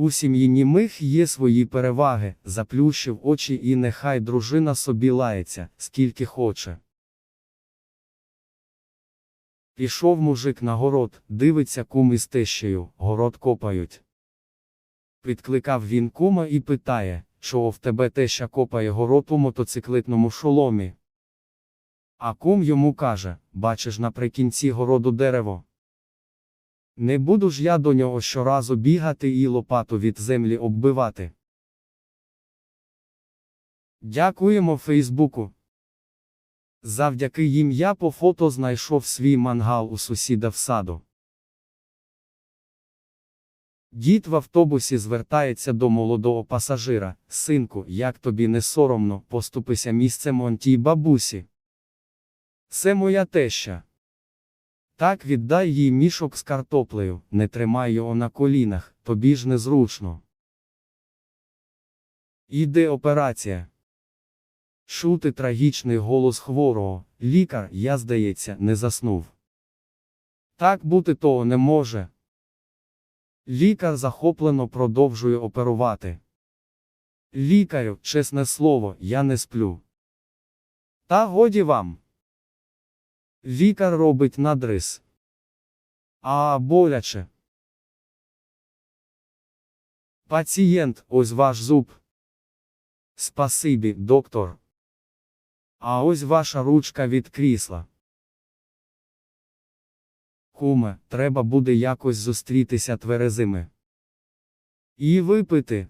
У сім'ї німих є свої переваги, заплющив очі і нехай дружина собі лається, скільки хоче. Пішов мужик на город, дивиться кум із тещею, город копають. Підкликав він кума і питає, чого в тебе теща копає город у мотоциклетному шоломі. А кум йому каже, бачиш наприкінці городу дерево. Не буду ж я до нього щоразу бігати і лопату від землі оббивати. Дякуємо Фейсбуку. Завдяки їм я по фото знайшов свій мангал у сусіда в саду. Дід в автобусі звертається до молодого пасажира. Синку, як тобі не соромно, поступися місцем он тій бабусі. Це моя теща. Так віддай їй мішок з картоплею, не тримай його на колінах, тобі ж незручно. Іде операція. Чути трагічний голос хворого, лікар, я здається, не заснув. Так бути того не може. Лікар захоплено продовжує оперувати. Лікарю, чесне слово, я не сплю. Та годі вам. Лікар робить надрис. А боляче. Пацієнт, ось ваш зуб. Спасибі, доктор. А ось ваша ручка від крісла. Куме, треба буде якось зустрітися тверезими. І випити.